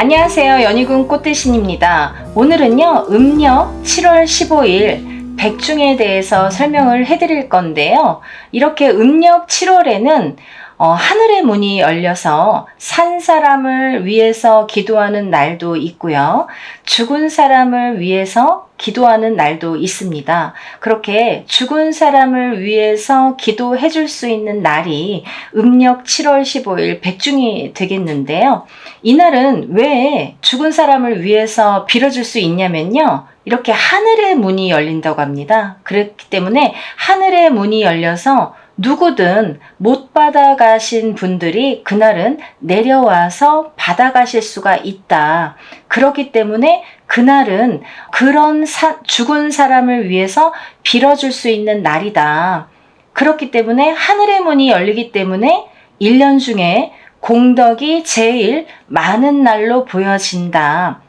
안녕하세요. 연희군 꽃대신입니다. 오늘은요, 음력 7월 15일 백중에 대해서 설명을 해드릴 건데요. 이렇게 음력 7월에는 어, 하늘의 문이 열려서 산 사람을 위해서 기도하는 날도 있고요. 죽은 사람을 위해서 기도하는 날도 있습니다. 그렇게 죽은 사람을 위해서 기도해 줄 수 있는 날이 음력 7월 15일 백중이 되겠는데요. 이날은 왜 죽은 사람을 위해서 빌어줄 수 있냐면요. 이렇게 하늘의 문이 열린다고 합니다. 그렇기 때문에 하늘의 문이 열려서 누구든 못 받아가신 분들이 그날은 내려와서 받아가실 수가 있다. 그렇기 때문에 그날은 그런 사- 죽은 사람을 위해서 빌어줄 수 있는 날이다. 그렇기 때문에 하늘의 문이 열리기 때문에 1년 중에 공덕이 제일 많은 날로 보여진다.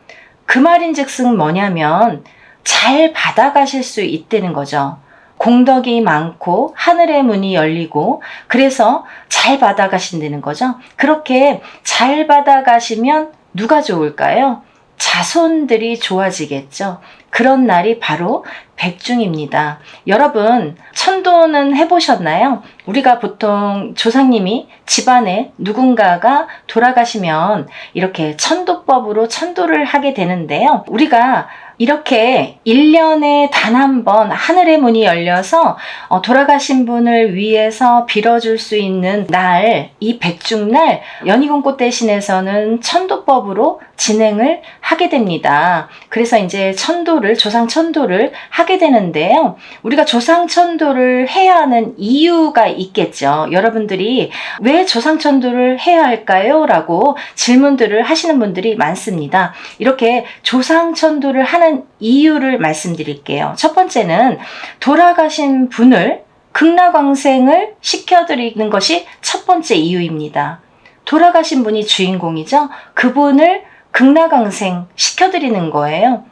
그 말인 즉슨 뭐냐면 잘 받아가실 수 있다는 거죠. 공덕이 많고 하늘의 문이 열리고 그래서 잘 받아가신다는 거죠. 그렇게 잘 받아가시면 누가 좋을까요? 자손들이 좋아지겠죠. 그런 날이 바로 백중입니다. 여러분, 천도는 해보셨나요? 우리가 보통 조상님이 집안에 누군가가 돌아가시면 이렇게 천도법으로 천도를 하게 되는데요. 우리가 이렇게 1년에 단 한 번 하늘의 문이 열려서 어, 돌아가신 분을 위해서 빌어줄 수 있는 날, 이 백중날, 연희공꽃 대신에서는 천도법으로 진행을 하게 됩니다. 그래서 이제 천도 를, 조상 천도를 하게 되는데요. 우리가 조상 천도를 해야 하는 이유가 있겠죠. 여러분들이 왜 조상 천도를 해야 할까요? 라고 질문들을 하시는 분들이 많습니다. 이렇게 조상 천도를 하는 이유를 말씀드릴게요. 첫 번째는 돌아가신 분을 극락왕생을 시켜드리는 것이 첫 번째 이유입니다. 돌아가신 분이 주인공이죠. 그분을 극락왕생 시켜드리는 거예요.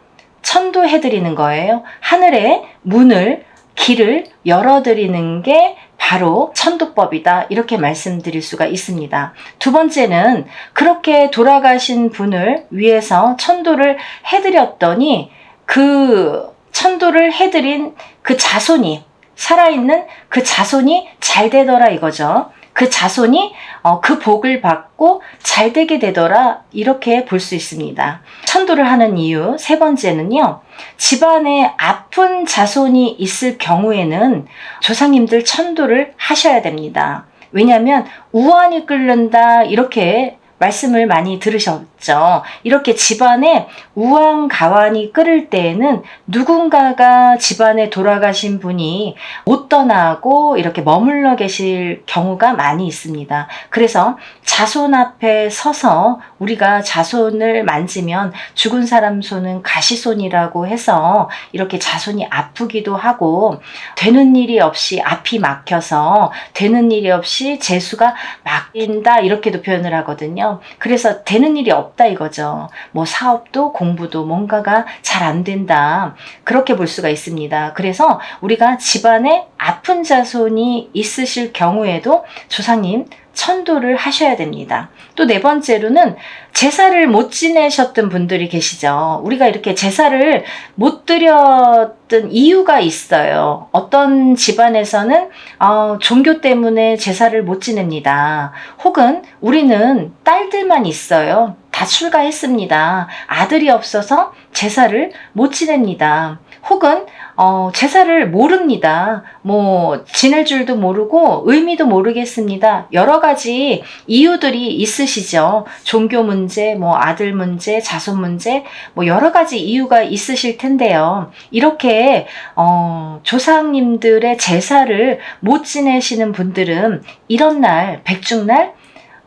천도해드리는 거예요. 하늘의 문을, 길을 열어드리는 게 바로 천도법이다. 이렇게 말씀드릴 수가 있습니다. 두 번째는 그렇게 돌아가신 분을 위해서 천도를 해드렸더니 그 천도를 해드린 그 자손이 살아있는 그 자손이 잘 되더라 이거죠. 그 자손이 어, 그 복을 받고 잘 되게 되더라 이렇게 볼 수 있습니다. 천도를 하는 이유 세 번째는요. 집안에 아픈 자손이 있을 경우에는 조상님들 천도를 하셔야 됩니다. 왜냐하면 우환이 끓는다 이렇게 말씀을 많이 들으셨 죠. 이렇게 집안에 우왕 가환이 끓을 때에는 누군가가 집안에 돌아가신 분이 못 떠나고 이렇게 머물러 계실 경우가 많이 있습니다. 그래서 자손 앞에 서서 우리가 자손을 만지면 죽은 사람 손은 가시손이라고 해서 이렇게 자손이 아프기도 하고 되는 일이 없이 앞이 막혀서 되는 일이 없이 재수가 막힌다 이렇게도 표현을 하거든요. 그래서 되는 일이 없다 이거죠. 뭐 사업도 공부도 뭔가가 잘 안 된다. 그렇게 볼 수가 있습니다. 그래서 우리가 집안에 아픈 자손이 있으실 경우에도 조상님 천도를 하셔야 됩니다. 또 네 번째로는 제사를 못 지내셨던 분들이 계시죠. 우리가 이렇게 제사를 못 드렸던 이유가 있어요. 어떤 집안에서는 어, 종교 때문에 제사를 못 지냅니다. 혹은 우리는 딸들만 있어요. 다 출가했습니다. 아들이 없어서 제사를 못 지냅니다. 혹은 어, 제사를 모릅니다. 뭐 지낼 줄도 모르고 의미도 모르겠습니다. 여러 가지 이유들이 있으시죠. 종교 문제, 뭐 아들 문제, 자손 문제, 뭐 여러 가지 이유가 있으실 텐데요. 이렇게 어, 조상님들의 제사를 못 지내시는 분들은 이런 날, 백중날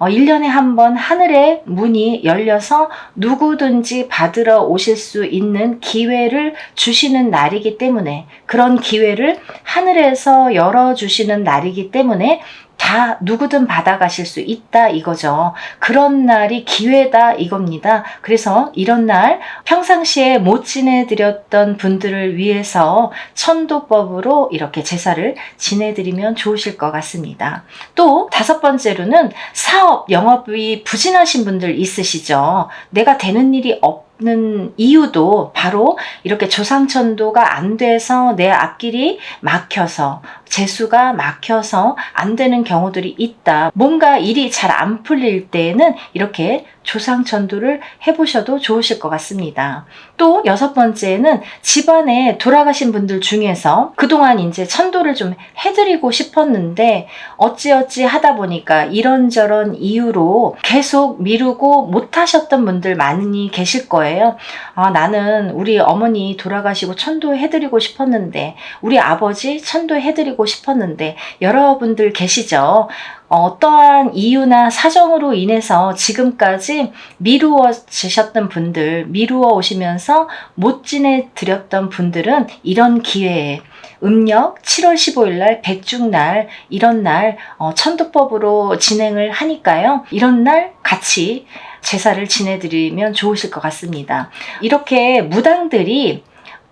어, 1년에 한 번 하늘의 문이 열려서 누구든지 받으러 오실 수 있는 기회를 주시는 날이기 때문에 그런 기회를 하늘에서 열어주시는 날이기 때문에 다 누구든 받아가실 수 있다 이거죠. 그런 날이 기회다 이겁니다. 그래서 이런 날 평상시에 못 지내드렸던 분들을 위해서 천도법으로 이렇게 제사를 지내드리면 좋으실 것 같습니다. 또 다섯 번째로는 사업, 영업이 부진하신 분들 있으시죠. 내가 되는 일이 없 는 이유도 바로 이렇게 조상천도가 안 돼서 내 앞길이 막혀서 재수가 막혀서 안 되는 경우들이 있다. 뭔가 일이 잘 안 풀릴 때에는 이렇게 조상천도를 해보셔도 좋으실 것 같습니다. 또 여섯 번째는 집안에 돌아가신 분들 중에서 그동안 이제 천도를 좀 해드리고 싶었는데 어찌어찌 하다 보니까 이런저런 이유로 계속 미루고 못하셨던 분들 많이 계실 거예요. 아, 나는 우리 어머니 돌아가시고 천도 해드리고 싶었는데 우리 아버지 천도 해드리고 싶었는데 여러분들 계시죠? 어떠한 이유나 사정으로 인해서 지금까지 미루어지셨던 분들, 미루어 오시면서 못 지내드렸던 분들은 이런 기회에 음력 7월 15일 날 백중날 이런 날 어, 천도법으로 진행을 하니까요. 이런 날 같이 제사를 지내드리면 좋으실 것 같습니다. 이렇게 무당들이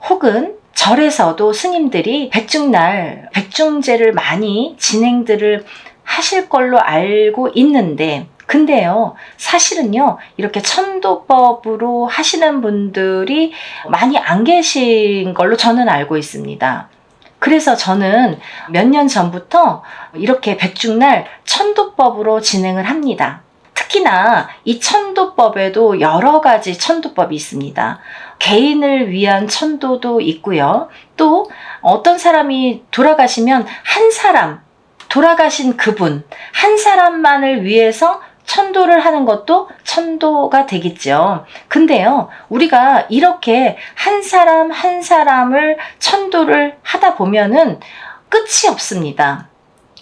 혹은 절에서도 스님들이 백중날 백중제를 많이 진행들을 하실 걸로 알고 있는데 근데요, 사실은요, 이렇게 천도법으로 하시는 분들이 많이 안 계신 걸로 저는 알고 있습니다. 그래서 저는 몇 년 전부터 이렇게 백중날 천도법으로 진행을 합니다. 특히나 이 천도법에도 여러 가지 천도법이 있습니다. 개인을 위한 천도도 있고요. 또 어떤 사람이 돌아가시면 한 사람, 돌아가신 그분, 한 사람만을 위해서 천도를 하는 것도 천도가 되겠죠. 근데요, 우리가 이렇게 한 사람 한 사람을 천도를 하다 보면은 끝이 없습니다.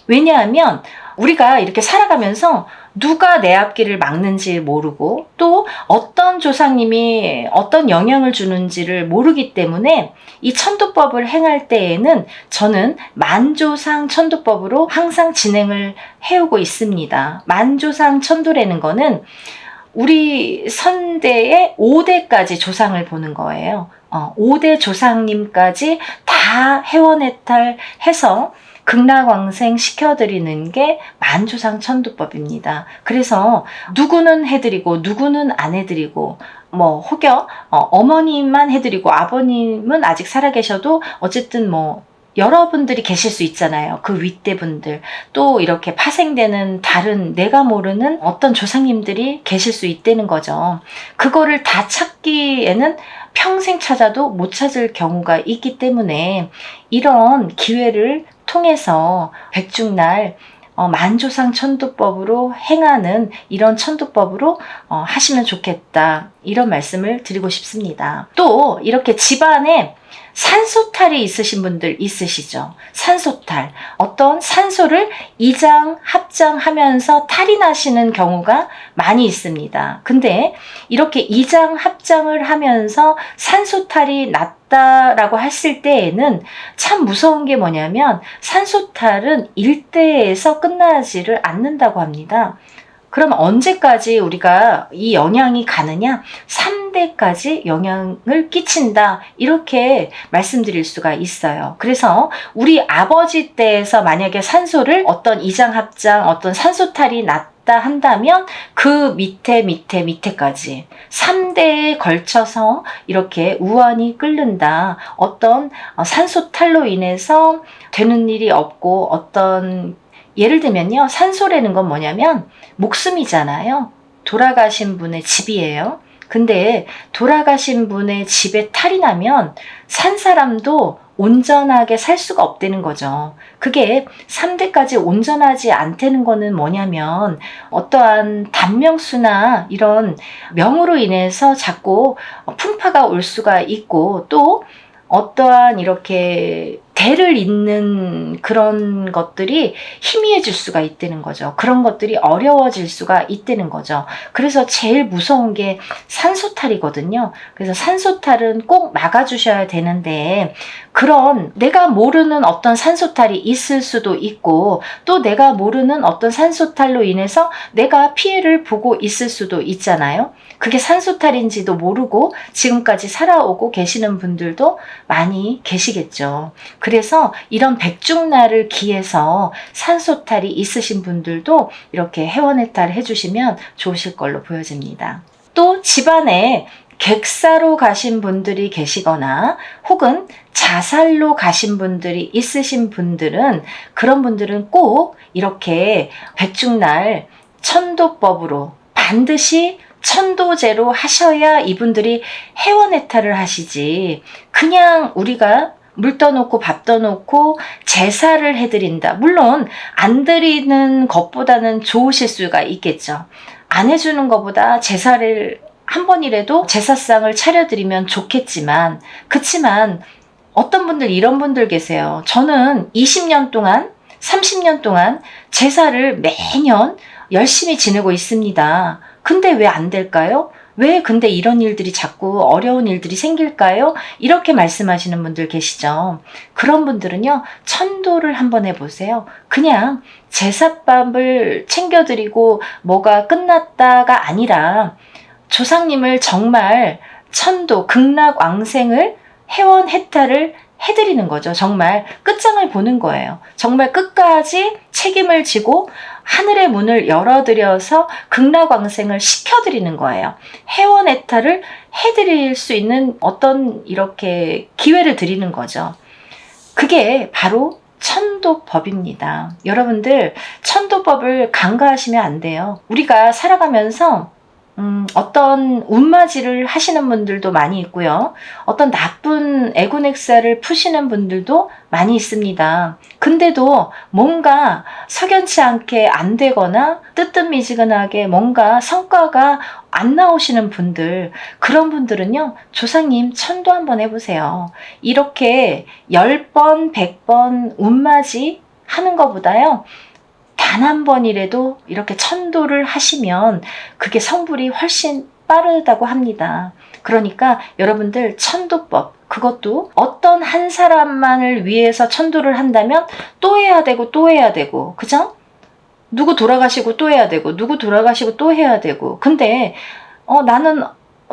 왜냐하면 우리가 이렇게 살아가면서 누가 내 앞길을 막는지 모르고 또 어떤 조상님이 어떤 영향을 주는지를 모르기 때문에 이 천도법을 행할 때에는 저는 만조상 천도법으로 항상 진행을 해오고 있습니다. 만조상 천도라는 거는 우리 선대의 5대까지 조상을 보는 거예요. 어, 5대 조상님까지 다 해원해탈 해서 극락왕생 시켜드리는 게 만주상 천도법입니다. 그래서 누구는 해드리고 누구는 안 해드리고 뭐 혹여 어, 머님만 해드리고 아버님은 아직 살아계셔도 어쨌든 뭐 여러분들이 계실 수 있잖아요. 그 윗대 분들. 또 이렇게 파생되는 다른 내가 모르는 어떤 조상님들이 계실 수 있다는 거죠. 그거를 다 찾기에는 평생 찾아도 못 찾을 경우가 있기 때문에 이런 기회를 통해서 백중날 어, 만조상 천도법으로 행하는 이런 천도법으로 어, 하시면 좋겠다. 이런 말씀을 드리고 싶습니다. 또 이렇게 집안에 산소탈이 있으신 분들 있으시죠? 산소탈. 어떤 산소를 이장, 합장하면서 탈이 나시는 경우가 많이 있습니다. 근데 이렇게 이장, 합장을 하면서 산소탈이 났다라고 했을 때에는 참 무서운 게 뭐냐면 산소탈은 일대에서 끝나지를 않는다고 합니다. 그럼 언제까지 우리가 이 영향이 가느냐? 3대까지 영향을 끼친다. 이렇게 말씀드릴 수가 있어요. 그래서 우리 아버지 때에서 만약에 산소를 어떤 이장합장, 어떤 산소탈이 났다 한다면 그 밑에 밑에 밑에까지 3대에 걸쳐서 이렇게 우환이 끓는다. 어떤 산소탈로 인해서 되는 일이 없고 어떤 예를 들면요. 산소라는 건 뭐냐면 목숨이잖아요. 돌아가신 분의 집이에요. 근데 돌아가신 분의 집에 탈이 나면 산 사람도 온전하게 살 수가 없다는 거죠. 그게 3대까지 온전하지 않다는 거는 뭐냐면 어떠한 단명수나 이런 명으로 인해서 자꾸 풍파가 올 수가 있고 또 어떠한 이렇게 대를 잇는 그런 것들이 희미해질 수가 있다는 거죠. 그런 것들이 어려워질 수가 있다는 거죠. 그래서 제일 무서운 게 산소탈이거든요. 그래서 산소탈은 꼭 막아주셔야 되는데 그런 내가 모르는 어떤 산소탈이 있을 수도 있고 또 내가 모르는 어떤 산소탈로 인해서 내가 피해를 보고 있을 수도 있잖아요. 그게 산소탈인지도 모르고 지금까지 살아오고 계시는 분들도 많이 계시겠죠. 그래서 이런 백중날을 기해서 산소탈이 있으신 분들도 이렇게 해원해탈 해주시면 좋으실 걸로 보여집니다. 또 집안에 객사로 가신 분들이 계시거나 혹은 자살로 가신 분들이 있으신 분들은 그런 분들은 꼭 이렇게 백중날 천도법으로 반드시 천도제로 하셔야 이분들이 해원해탈을 하시지 그냥 우리가 물 떠놓고 밥 떠놓고 제사를 해드린다. 물론 안 드리는 것보다는 좋으실 수가 있겠죠. 안 해주는 것보다 제사를 한 번이라도 제사상을 차려드리면 좋겠지만, 그치만 어떤 분들 이런 분들 계세요. 저는 20년 동안, 30년 동안 제사를 매년 열심히 지내고 있습니다. 근데 왜 안 될까요? 왜 근데 이런 일들이 자꾸 어려운 일들이 생길까요? 이렇게 말씀하시는 분들 계시죠. 그런 분들은요, 천도를 한번 해보세요. 그냥 제사밥을 챙겨드리고 뭐가 끝났다가 아니라 조상님을 정말 천도, 극락 왕생을 해원 해탈을 해드리는 거죠. 정말 끝장을 보는 거예요. 정말 끝까지 책임을 지고 하늘의 문을 열어드려서 극락왕생을 시켜드리는 거예요. 해원 해탈을 해드릴 수 있는 어떤 이렇게 기회를 드리는 거죠. 그게 바로 천도법입니다. 여러분들, 천도법을 간과하시면 안 돼요. 우리가 살아가면서 음, 어떤 운맞이를 하시는 분들도 많이 있고요. 어떤 나쁜 애군액사를 푸시는 분들도 많이 있습니다. 근데도 뭔가 석연치 않게 안 되거나 뜨뜻미지근하게 뭔가 성과가 안 나오시는 분들, 그런 분들은요, 조상님 천도 한번 해보세요. 이렇게 10번, 100번 운맞이 하는 것보다요, 단 한 번이라도 이렇게 천도를 하시면 그게 성불이 훨씬 빠르다고 합니다. 그러니까 여러분들 천도법, 그것도 어떤 한 사람만을 위해서 천도를 한다면 또 해야 되고 또 해야 되고, 그죠? 누구 돌아가시고 또 해야 되고, 누구 돌아가시고 또 해야 되고. 근데, 어, 나는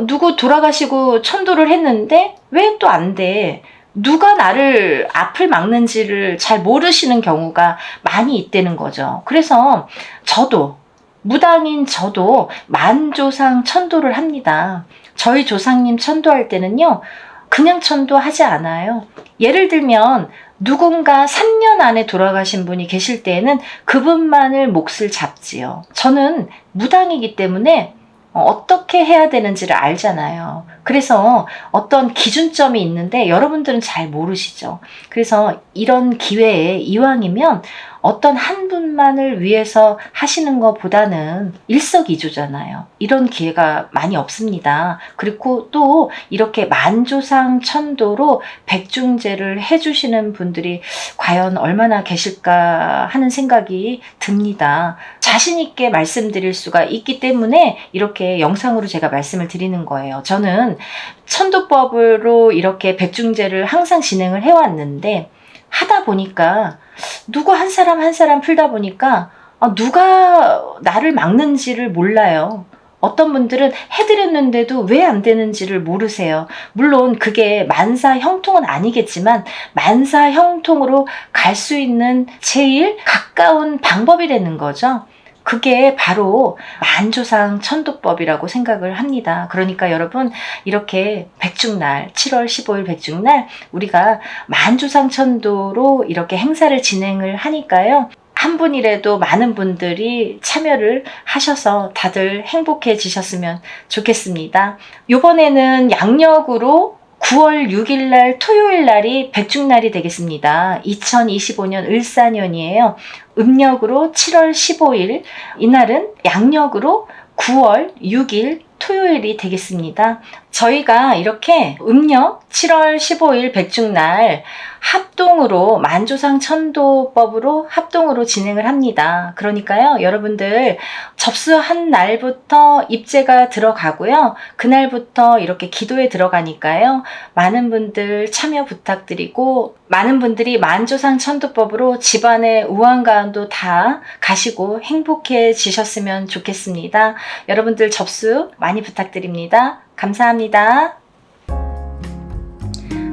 누구 돌아가시고 천도를 했는데 왜 또 안 돼? 누가 나를 앞을 막는지를 잘 모르시는 경우가 많이 있다는 거죠. 그래서 저도 무당인 저도 만조상 천도를 합니다. 저희 조상님 천도할 때는요, 그냥 천도하지 않아요. 예를 들면, 누군가 3년 안에 돌아가신 분이 계실 때에는 그분만을 몫을 잡지요. 저는 무당이기 때문에 어, 어떻게 해야 되는지를 알잖아요. 그래서 어떤 기준점이 있는데 여러분들은 잘 모르시죠. 그래서 이런 기회에 이왕이면 어떤 한 분만을 위해서 하시는 것보다는 일석이조잖아요. 이런 기회가 많이 없습니다. 그리고 또 이렇게 만조상 천도로 백중제를 해주시는 분들이 과연 얼마나 계실까 하는 생각이 듭니다. 자신있게 말씀드릴 수가 있기 때문에 이렇게 영상으로 제가 말씀을 드리는 거예요. 저는 천도법으로 이렇게 백중제를 항상 진행을 해왔는데 하다 보니까 누구 한 사람 한 사람 풀다 보니까 아, 누가 나를 막는지를 몰라요. 어떤 분들은 해드렸는데도 왜 안 되는지를 모르세요. 물론 그게 만사 형통은 아니겠지만 만사 형통으로 갈 수 있는 제일 가까운 방법이라는 거죠. 그게 바로 만조상 천도법이라고 생각을 합니다. 그러니까 여러분 이렇게 백중날 7월 15일 백중날 우리가 만조상 천도로 이렇게 행사를 진행을 하니까요. 한 분이라도 많은 분들이 참여를 하셔서 다들 행복해지셨으면 좋겠습니다. 이번에는 양력으로 9월 6일 날 토요일 날이 백중날이 되겠습니다. 2025년 을사년이에요. 음력으로 7월 15일, 이날은 양력으로 9월 6일 토요일이 되겠습니다. 저희가 이렇게 음력 7월 15일 백중날 합동으로 만조상 천도법으로 합동으로 진행을 합니다. 그러니까요, 여러분들 접수한 날부터 입제가 들어가고요. 그날부터 이렇게 기도에 들어가니까요. 많은 분들 참여 부탁드리고 많은 분들이 만조상 천도법으로 집안의 우환가운도 다 가시고 행복해지셨으면 좋겠습니다. 여러분들 접수 많이 부탁드립니다. 감사합니다.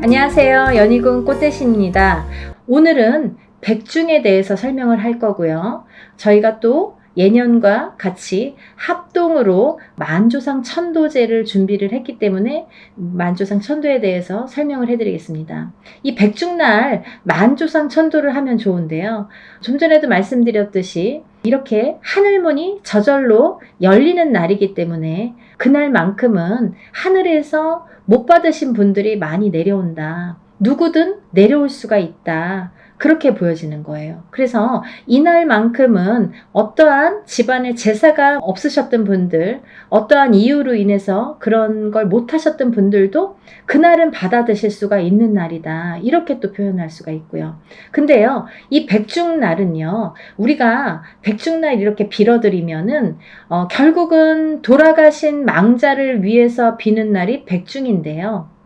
안녕하세요. 연희군 꽃대신입니다. 오늘은 백중에 대해서 설명을 할 거고요. 저희가 또 예년과 같이 합동으로 만조상 천도제를 준비를 했기 때문에 만조상 천도에 대해서 설명을 해드리겠습니다. 이 백중날 만조상 천도를 하면 좋은데요. 좀 전에도 말씀드렸듯이 이렇게 하늘문이 저절로 열리는 날이기 때문에 그날만큼은 하늘에서 못 받으신 분들이 많이 내려온다. 누구든 내려올 수가 있다. 그렇게 보여지는 거예요. 그래서 이날만큼은 어떠한 집안에 제사가 없으셨던 분들, 어떠한 이유로 인해서 그런 걸 못하셨던 분들도 그날은 받아 드실 수가 있는 날이다. 이렇게 또 표현할 수가 있고요. 근데요, 이 백중날은요, 우리가 백중날 이렇게 빌어드리면은, 어, 결국은 돌아가신 망자를 위해서 비는 날이 백중인데요.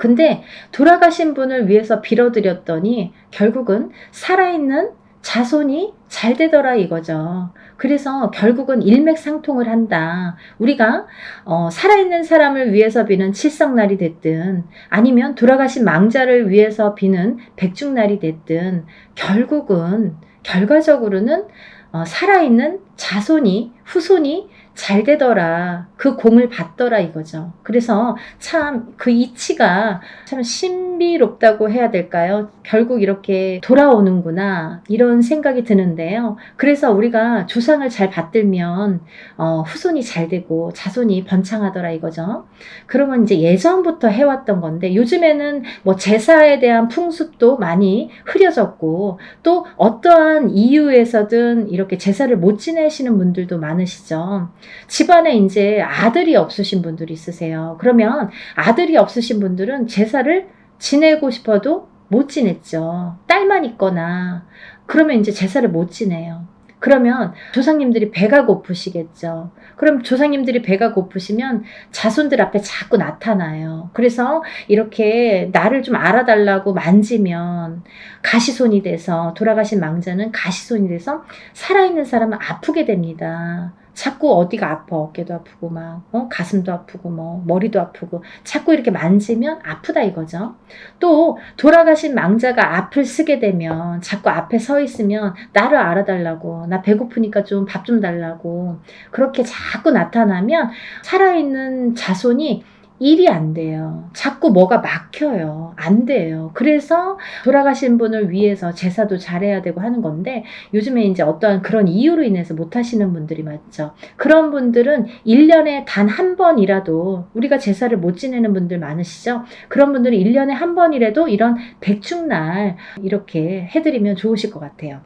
근데 돌아가신 분을 위해서 빌어드렸더니 결국은 살아있는 자손이 잘 되더라 이거죠. 그래서 결국은 일맥상통을 한다. 우리가 어, 살아있는 사람을 위해서 비는 칠성날이 됐든 아니면 돌아가신 망자를 위해서 비는 백중날이 됐든 결국은 결과적으로는 어, 살아있는 자손이 후손이 잘 되더라. 그 공을 받더라 이거죠. 그래서 참 그 이치가 참 신비롭다고 해야 될까요? 결국 이렇게 돌아오는구나. 이런 생각이 드는데요. 그래서 우리가 조상을 잘 받들면 어, 후손이 잘 되고 자손이 번창하더라 이거죠. 그러면 이제 예전부터 해왔던 건데 요즘에는 뭐 제사에 대한 풍습도 많이 흐려졌고 또 어떠한 이유에서든 이렇게 제사를 못 지내시는 분들도 많으시죠. 집안에 이제 아들이 없으신 분들이 있으세요. 그러면 아들이 없으신 분들은 제사를 지내고 싶어도 못 지냈죠. 딸만 있거나 그러면 이제 제사를 못 지내요. 그러면 조상님들이 배가 고프시겠죠. 그럼 조상님들이 배가 고프시면 자손들 앞에 자꾸 나타나요. 그래서 이렇게 나를 좀 알아달라고 만지면 가시손이 돼서 돌아가신 망자는 가시손이 돼서 살아있는 사람은 아프게 됩니다. 자꾸 어디가 아파 어깨도 아프고 막 어? 가슴도 아프고 뭐 머리도 아프고 자꾸 이렇게 만지면 아프다 이거죠. 또 돌아가신 망자가 앞을 쓰게 되면 자꾸 앞에 서 있으면 나를 알아달라고 나 배고프니까 좀 밥좀 달라고 그렇게 자꾸 나타나면 살아있는 자손이 일이 안 돼요. 자꾸 뭐가 막혀요. 안 돼요. 그래서 돌아가신 분을 위해서 제사도 잘해야 되고 하는 건데 요즘에 이제 어떠한 그런 이유로 인해서 못 하시는 분들이 많죠. 그런 분들은 1년에 단 한 번이라도 우리가 제사를 못 지내는 분들 많으시죠? 그런 분들은 1년에 한 번이라도 이런 백중날 이렇게 해드리면 좋으실 것 같아요.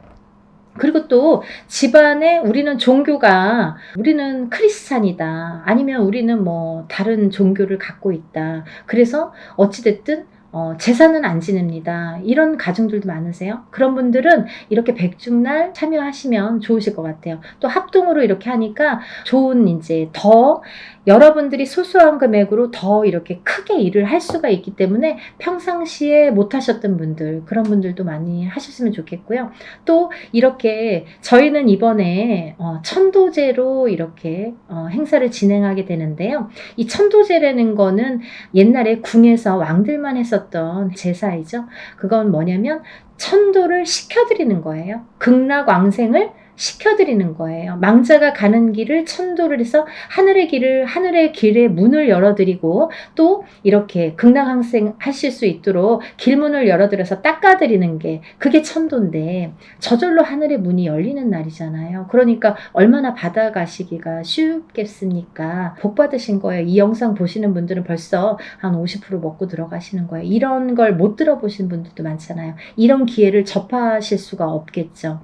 그리고 또 집안에 우리는 종교가 우리는 크리스찬이다. 아니면 우리는 뭐 다른 종교를 갖고 있다. 그래서 어찌됐든 어, 제사는 안 지냅니다. 이런 가정들도 많으세요? 그런 분들은 이렇게 백중날 참여하시면 좋으실 것 같아요. 또 합동으로 이렇게 하니까 좋은 이제 더 여러분들이 소소한 금액으로 더 이렇게 크게 일을 할 수가 있기 때문에 평상시에 못 하셨던 분들, 그런 분들도 많이 하셨으면 좋겠고요. 또 이렇게 저희는 이번에 어, 천도제로 이렇게 어, 행사를 진행하게 되는데요. 이 천도제라는 거는 옛날에 궁에서 왕들만 했었 던 제사이죠. 그건 뭐냐면 천도를 시켜드리는 거예요. 극락 왕생을 시켜드리는 거예요. 망자가 가는 길을 천도를 해서 하늘의 길을 하늘의 길의 문을 열어드리고 또 이렇게 극락항생 하실 수 있도록 길문을 열어드려서 닦아드리는 게 그게 천도인데 저절로 하늘의 문이 열리는 날이잖아요. 그러니까 얼마나 받아가시기가 쉽겠습니까? 복 받으신 거예요. 이 영상 보시는 분들은 벌써 한 50% 먹고 들어가시는 거예요. 이런 걸 못 들어보신 분들도 많잖아요. 이런 기회를 접하실 수가 없겠죠.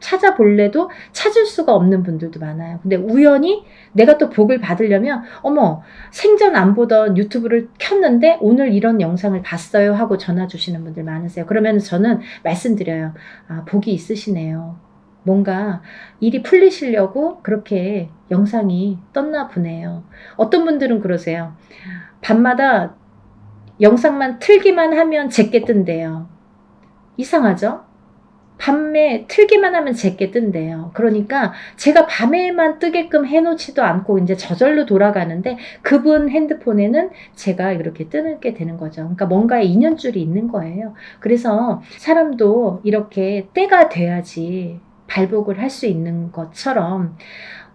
찾아볼래도 찾을 수가 없는 분들도 많아요. 근데 우연히 내가 또 복을 받으려면 어머 생전 안 보던 유튜브를 켰는데 오늘 이런 영상을 봤어요 하고 전화 주시는 분들 많으세요. 그러면 저는 말씀드려요. 아 복이 있으시네요. 뭔가 일이 풀리시려고 그렇게 영상이 떴나 보네요. 어떤 분들은 그러세요. 밤마다 영상만 틀기만 하면 제게 뜬대요. 이상하죠? 밤에 틀기만 하면 제게 뜬대요. 그러니까 제가 밤에만 뜨게끔 해놓지도 않고 이제 저절로 돌아가는데 그분 핸드폰에는 제가 이렇게 뜨게 되는 거죠. 그러니까 뭔가의 인연줄이 있는 거예요. 그래서 사람도 이렇게 때가 돼야지 발복을 할 수 있는 것처럼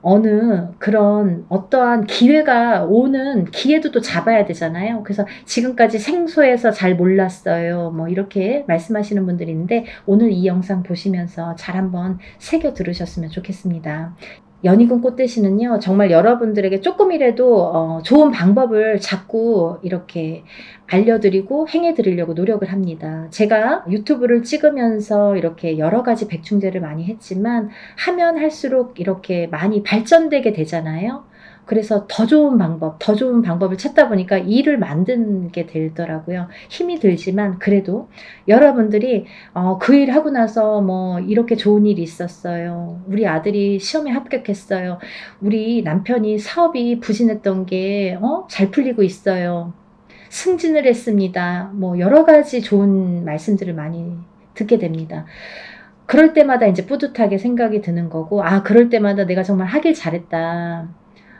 어느 그런 어떠한 기회가 오는 기회도 또 잡아야 되잖아요. 그래서 지금까지 생소해서 잘 몰랐어요. 뭐 이렇게 말씀하시는 분들이 있는데 오늘 이 영상 보시면서 잘 한번 새겨 들으셨으면 좋겠습니다. 연희군 꽃대시는요, 정말 여러분들에게 조금이라도 어, 좋은 방법을 자꾸 이렇게 알려드리고 행해드리려고 노력을 합니다. 제가 유튜브를 찍으면서 이렇게 여러 가지 백충제를 많이 했지만 하면 할수록 이렇게 많이 발전되게 되잖아요. 그래서 더 좋은 방법, 더 좋은 방법을 찾다 보니까 일을 만드게 되더라고요. 힘이 들지만 그래도 여러분들이 어, 그 일 하고 나서 뭐 이렇게 좋은 일이 있었어요. 우리 아들이 시험에 합격했어요. 우리 남편이 사업이 부진했던 게 어? 잘 풀리고 있어요. 승진을 했습니다. 뭐 여러 가지 좋은 말씀들을 많이 듣게 됩니다. 그럴 때마다 이제 뿌듯하게 생각이 드는 거고, 아, 그럴 때마다 내가 정말 하길 잘했다.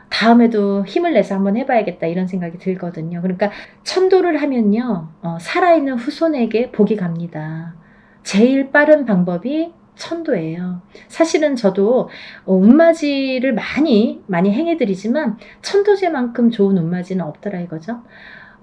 다음에도 힘을 내서 한번 해봐야겠다 이런 생각이 들거든요. 그러니까 천도를 하면요, 어, 살아있는 후손에게 복이 갑니다. 제일 빠른 방법이 천도예요. 사실은 저도 어, 운맞이를 많이 많이 행해드리지만 천도제만큼 좋은 운맞이는 없더라 이거죠.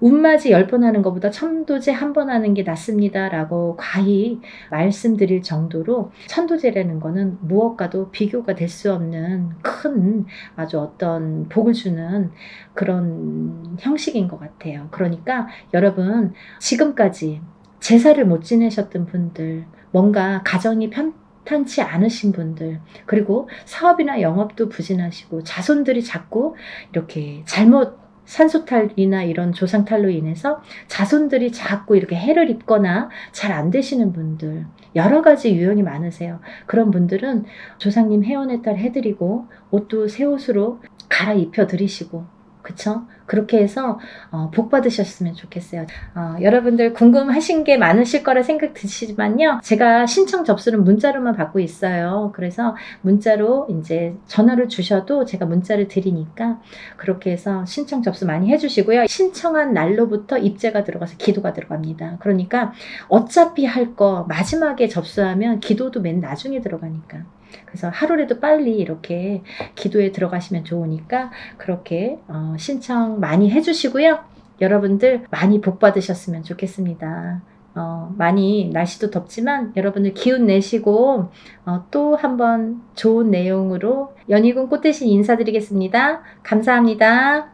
운맞이 10번 하는 것보다 천도제 한 번 하는 게 낫습니다. 라고 과히 말씀드릴 정도로 천도제라는 거는 무엇과도 비교가 될 수 없는 큰 아주 어떤 복을 주는 그런 형식인 것 같아요. 그러니까 여러분 지금까지 제사를 못 지내셨던 분들, 뭔가 가정이 편, 탄치 않으신 분들, 그리고 사업이나 영업도 부진하시고 자손들이 자꾸 이렇게 잘못 산소탈이나 이런 조상탈로 인해서 자손들이 자꾸 이렇게 해를 입거나 잘 안 되시는 분들, 여러 가지 유형이 많으세요. 그런 분들은 조상님 회원의탈 해드리고 옷도 새 옷으로 갈아입혀 드리시고 그쵸? 그렇게 해서 어, 복 받으셨으면 좋겠어요. 어, 여러분들 궁금하신 게 많으실 거라 생각 드시지만요. 제가 신청 접수는 문자로만 받고 있어요. 그래서 문자로 이제 전화를 주셔도 제가 문자를 드리니까 그렇게 해서 신청 접수 많이 해주시고요. 신청한 날로부터 입제가 들어가서 기도가 들어갑니다. 그러니까 어차피 할 거 마지막에 접수하면 기도도 맨 나중에 들어가니까. 그래서 하루라도 빨리 이렇게 기도에 들어가시면 좋으니까 그렇게 어, 신청 많이 해주시고요. 여러분들 많이 복 받으셨으면 좋겠습니다. 어, 많이 날씨도 덥지만 여러분들 기운 내시고 어, 또 한번 좋은 내용으로 연희군 꽃 대신 인사드리겠습니다. 감사합니다.